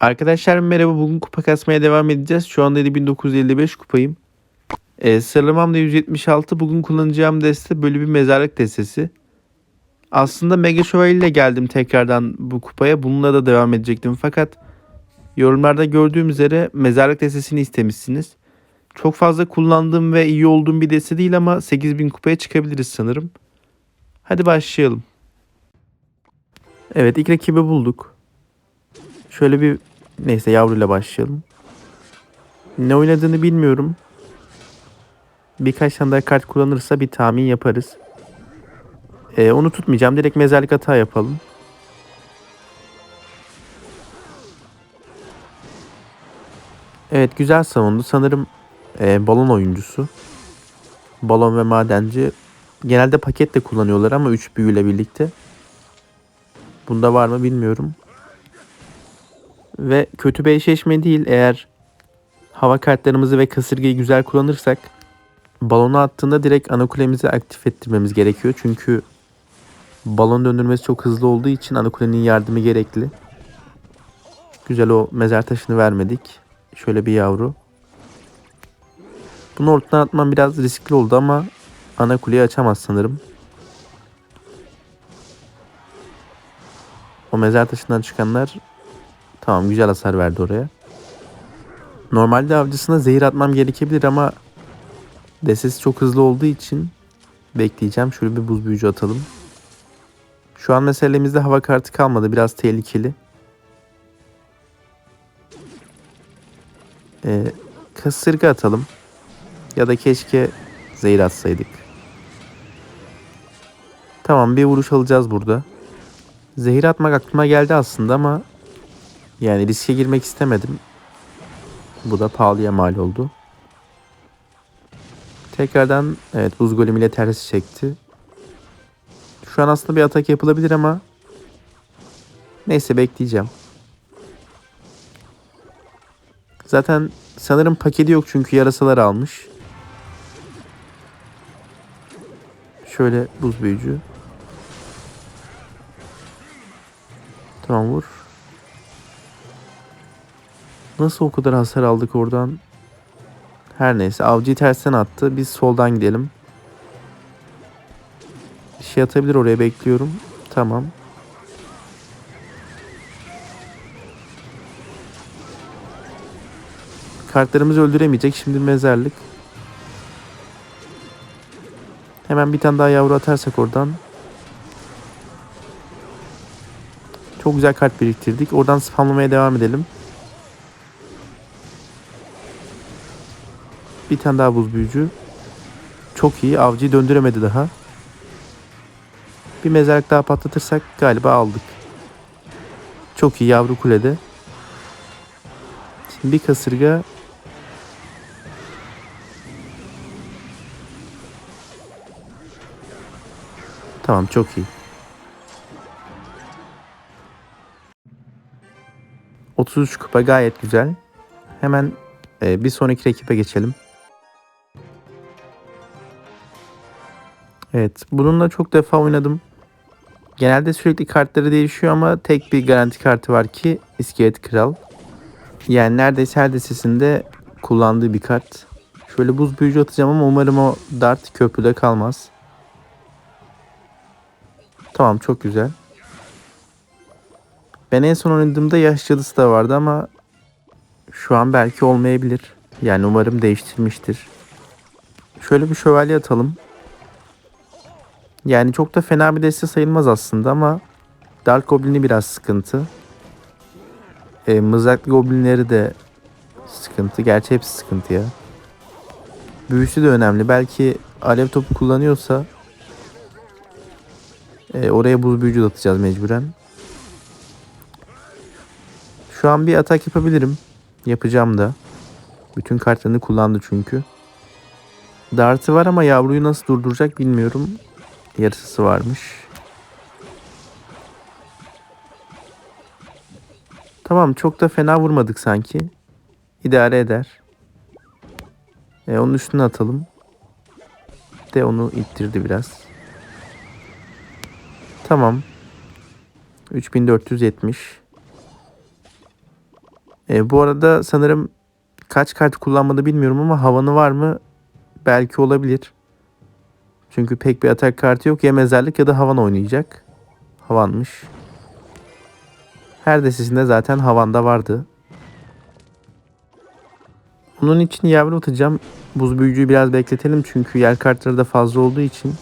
Arkadaşlar merhaba bugün kupa kasmaya devam edeceğiz. Şu anda 7955 kupayım. Ee, sıralamam da 176. Bugün kullanacağım deste böyle bir mezarlık destesi. Aslında Mega Şövalye ile geldim tekrardan bu kupaya. Bununla da devam edecektim fakat yorumlarda gördüğüm üzere mezarlık destesini istemişsiniz. Çok fazla kullandığım ve iyi olduğum bir deste değil ama 8000 kupaya çıkabiliriz sanırım. Hadi başlayalım. Evet ilk rakibi bulduk. Şöyle bir neyse yavruyla başlayalım. Ne oynadığını bilmiyorum. Birkaç tane daha kart kullanırsa bir tahmin yaparız. Ee, onu tutmayacağım. Direkt mezarlık hata yapalım. Evet güzel savundu. Sanırım e, balon oyuncusu. Balon ve madenci. Genelde paket de kullanıyorlar ama 3 büyüyle birlikte. Bunda var mı bilmiyorum. Ve kötü bir eşleşme değil eğer hava kartlarımızı ve kasırgayı güzel kullanırsak balonu attığında direkt ana kulemizi aktif ettirmemiz gerekiyor. Çünkü balon döndürmesi çok hızlı olduğu için ana kulenin yardımı gerekli. Güzel o mezar taşını vermedik. Şöyle bir yavru. Bunu ortadan atmam biraz riskli oldu ama ana kuleyi açamaz sanırım. O mezar taşından çıkanlar Tamam güzel hasar verdi oraya. Normalde avcısına zehir atmam gerekebilir ama desesi çok hızlı olduğu için bekleyeceğim. Şöyle bir buz büyücü atalım. Şu an meselemizde hava kartı kalmadı. Biraz tehlikeli. Ee, kasırga atalım. Ya da keşke zehir atsaydık. Tamam bir vuruş alacağız burada. Zehir atmak aklıma geldi aslında ama yani riske girmek istemedim. Bu da pahalıya mal oldu. Tekrardan evet buz golem ile tersi çekti. Şu an aslında bir atak yapılabilir ama neyse bekleyeceğim. Zaten sanırım paketi yok çünkü yarasalar almış. Şöyle buz büyücü. Tamam vur. Nasıl o kadar hasar aldık oradan? Her neyse avcıyı tersten attı. Biz soldan gidelim. Bir şey atabilir oraya bekliyorum. Tamam. Kartlarımızı öldüremeyecek. Şimdi mezarlık. Hemen bir tane daha yavru atarsak oradan. Çok güzel kart biriktirdik. Oradan spamlamaya devam edelim. Bir tane daha buz büyücü. Çok iyi. Avcıyı döndüremedi daha. Bir mezarlık daha patlatırsak galiba aldık. Çok iyi yavru kulede. Şimdi bir kasırga. Tamam çok iyi. 33 kupa gayet güzel. Hemen e, bir sonraki rakibe geçelim. Evet, bununla çok defa oynadım. Genelde sürekli kartları değişiyor ama tek bir garanti kartı var ki İskelet Kral. Yani neredeyse her destesinde kullandığı bir kart. Şöyle buz büyücü atacağım ama umarım o dart köprüde kalmaz. Tamam çok güzel. Ben en son oynadığımda yaş cadısı da vardı ama şu an belki olmayabilir. Yani umarım değiştirmiştir. Şöyle bir şövalye atalım. Yani çok da fena bir deste sayılmaz aslında ama Dark Goblin'i biraz sıkıntı. E, mızraklı Goblinleri de sıkıntı. Gerçi hepsi sıkıntı ya. Büyüsü de önemli. Belki alev topu kullanıyorsa e, oraya buz büyücü atacağız mecburen. Şu an bir atak yapabilirim. Yapacağım da. Bütün kartlarını kullandı çünkü. Dartı var ama yavruyu nasıl durduracak bilmiyorum yarısısı varmış. Tamam çok da fena vurmadık sanki. İdare eder. E, onun üstüne atalım. De onu ittirdi biraz. Tamam. 3470. E, bu arada sanırım kaç kart kullanmadı bilmiyorum ama havanı var mı? Belki olabilir. Çünkü pek bir atak kartı yok. Ya mezarlık ya da havan oynayacak. Havanmış. Her destesinde zaten havanda vardı. Onun için yavru atacağım. Buz büyücüyü biraz bekletelim çünkü yer kartları da fazla olduğu için.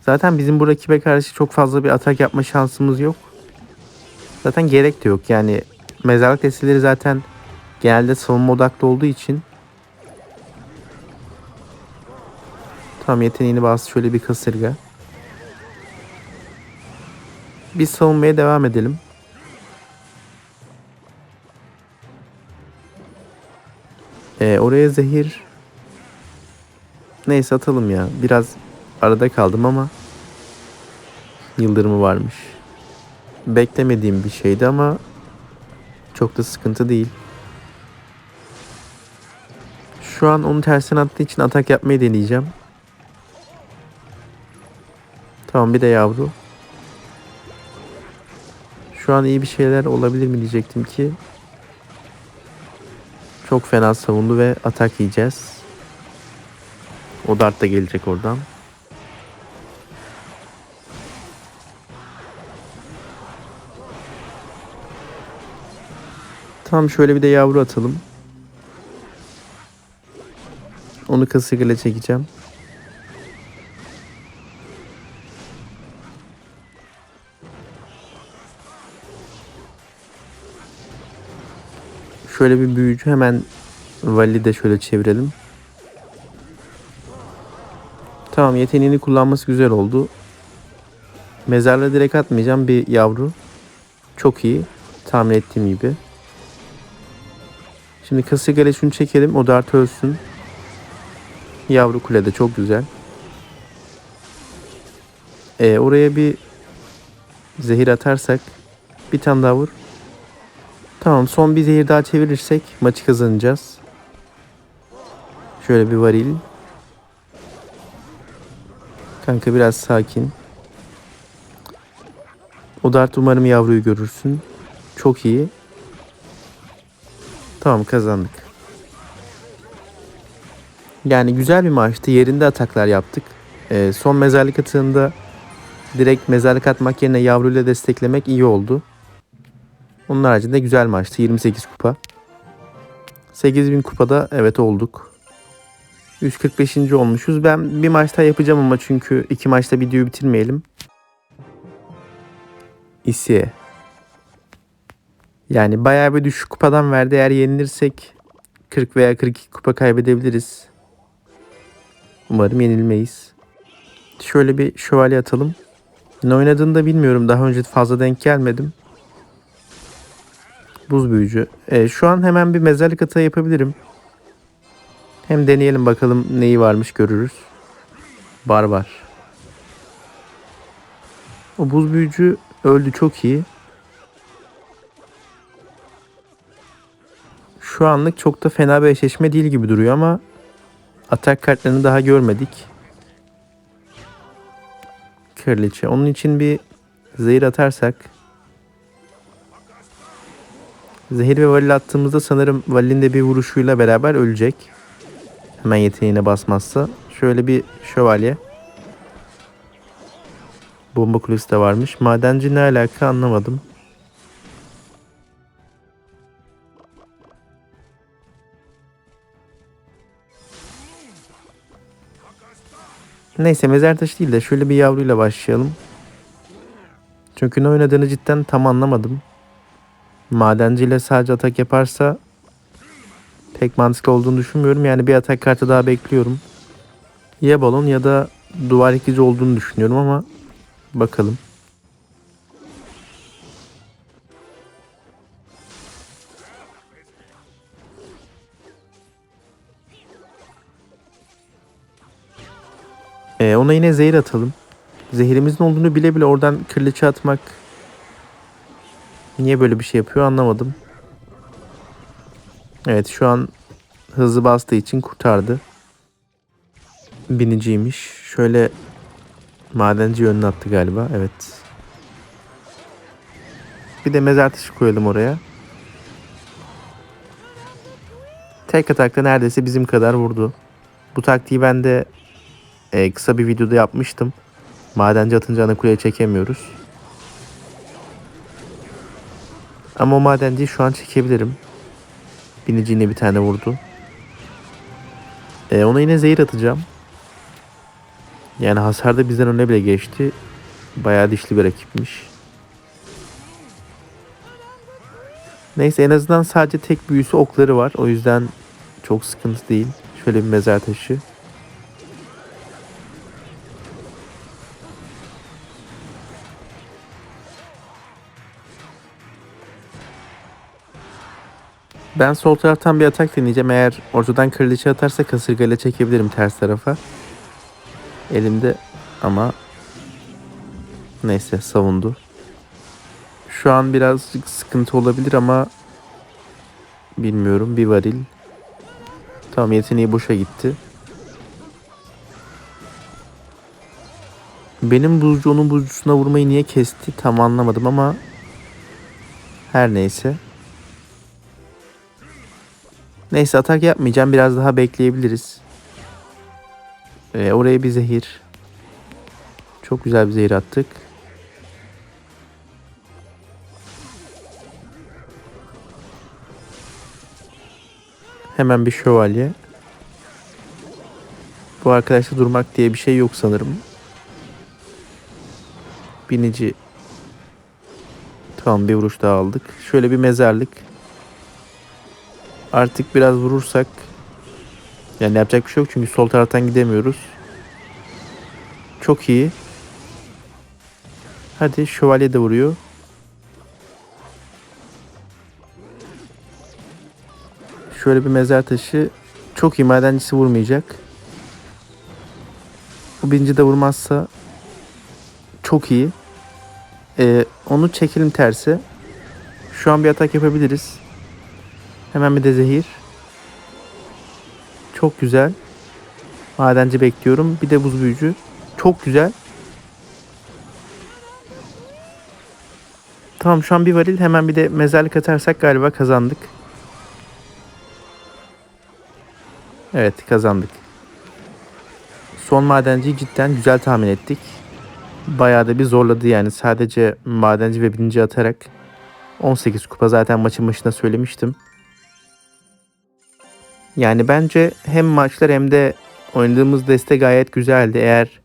Zaten bizim bu rakibe karşı çok fazla bir atak yapma şansımız yok. Zaten gerek de yok. Yani mezarlık desteleri zaten genelde savunma odaklı olduğu için. Tam yeteneğini bastı şöyle bir kasırga. Biz savunmaya devam edelim. Ee, oraya zehir. Neyse atalım ya. Biraz arada kaldım ama yıldırımı varmış. Beklemediğim bir şeydi ama çok da sıkıntı değil. Şu an onu tersine attığı için atak yapmayı deneyeceğim. Tamam bir de yavru. Şu an iyi bir şeyler olabilir mi diyecektim ki. Çok fena savundu ve atak yiyeceğiz. O dart da gelecek oradan. Tamam şöyle bir de yavru atalım. Onu kasırgayla çekeceğim. Şöyle bir büyücü hemen Vali de şöyle çevirelim. Tamam yeteneğini kullanması güzel oldu. Mezarla direkt atmayacağım bir yavru. Çok iyi. Tahmin ettiğim gibi. Şimdi kasırgayla şunu çekelim. O dart ölsün. Yavru kulede çok güzel. Ee, oraya bir zehir atarsak bir tane daha vur. Tamam son bir zehir daha çevirirsek maçı kazanacağız. Şöyle bir varil. Kanka biraz sakin. O dart umarım yavruyu görürsün. Çok iyi. Tamam kazandık. Yani güzel bir maçtı. Yerinde ataklar yaptık. Ee, son mezarlık atığında direkt mezarlık atmak yerine yavruyla desteklemek iyi oldu. Onun haricinde güzel maçtı. 28 kupa. 8000 kupada evet olduk. 145. olmuşuz. Ben bir maç daha yapacağım ama çünkü iki maçta videoyu bitirmeyelim. İsiye. Yani bayağı bir düşük kupadan verdi. Eğer yenilirsek 40 veya 42 kupa kaybedebiliriz. Umarım yenilmeyiz. Şöyle bir şövalye atalım. Ne oynadığını da bilmiyorum. Daha önce fazla denk gelmedim. Buz büyücü. E, şu an hemen bir mezarlık atağı yapabilirim. Hem deneyelim bakalım neyi varmış görürüz. Barbar. O buz büyücü öldü çok iyi. Şu anlık çok da fena bir eşleşme değil gibi duruyor ama atak kartlarını daha görmedik. Kraliçe. Onun için bir zehir atarsak Zehir ve Valil attığımızda sanırım Valil'in de bir vuruşuyla beraber ölecek. Hemen yeteneğine basmazsa. Şöyle bir şövalye. Bomba kulesi de varmış. Madenci ne alaka anlamadım. Neyse mezar taşı değil de şöyle bir yavruyla başlayalım. Çünkü ne oynadığını cidden tam anlamadım. Madenciyle sadece atak yaparsa pek mantıklı olduğunu düşünmüyorum. Yani bir atak kartı daha bekliyorum. Ya balon ya da duvar ikici olduğunu düşünüyorum ama bakalım. Ee, ona yine zehir atalım. Zehirimizin olduğunu bile bile oradan kırlıçı atmak niye böyle bir şey yapıyor anlamadım. Evet şu an hızlı bastığı için kurtardı. Biniciymiş. Şöyle madenci yönüne attı galiba. Evet. Bir de mezar taşı koyalım oraya. Tek atakta neredeyse bizim kadar vurdu. Bu taktiği ben de e, kısa bir videoda yapmıştım. Madenci atınca ana kuleye çekemiyoruz. Ama o madenciyi şu an çekebilirim. Binici yine bir tane vurdu. E, ona yine zehir atacağım. Yani hasarda bizden öne bile geçti. Bayağı dişli bir rakipmiş. Neyse en azından sadece tek büyüsü okları var. O yüzden çok sıkıntı değil. Şöyle bir mezar taşı. Ben sol taraftan bir atak deneyeceğim. Eğer ortadan kraliçe atarsa kasırgayla çekebilirim ters tarafa. Elimde ama neyse savundu. Şu an birazcık sıkıntı olabilir ama bilmiyorum bir varil. Tamam yeteneği boşa gitti. Benim buzcu onun buzcusuna vurmayı niye kesti tam anlamadım ama her neyse. Neyse atak yapmayacağım. Biraz daha bekleyebiliriz. Ee, oraya bir zehir. Çok güzel bir zehir attık. Hemen bir şövalye. Bu arkadaşta durmak diye bir şey yok sanırım. Binici. Tamam bir vuruş daha aldık. Şöyle bir mezarlık. Artık biraz vurursak yani yapacak bir şey yok çünkü sol taraftan gidemiyoruz. Çok iyi. Hadi şövalye de vuruyor. Şöyle bir mezar taşı. Çok iyi madencisi vurmayacak. Bu birinci de vurmazsa çok iyi. Ee, onu çekelim tersi. Şu an bir atak yapabiliriz. Hemen bir de zehir. Çok güzel. Madenci bekliyorum. Bir de buz büyücü. Çok güzel. Tamam şu an bir varil hemen bir de mezarlık atarsak galiba kazandık. Evet kazandık. Son madenciyi cidden güzel tahmin ettik. Bayağı da bir zorladı yani sadece madenci ve birinci atarak 18 kupa zaten maçın başında söylemiştim. Yani bence hem maçlar hem de oynadığımız deste gayet güzeldi. Eğer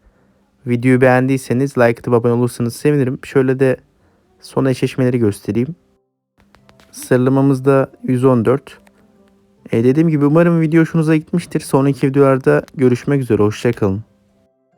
videoyu beğendiyseniz like atıp abone olursanız sevinirim. Şöyle de son eşleşmeleri göstereyim. Sıralamamız da 114. E dediğim gibi umarım video hoşunuza gitmiştir. Sonraki videolarda görüşmek üzere. Hoşçakalın.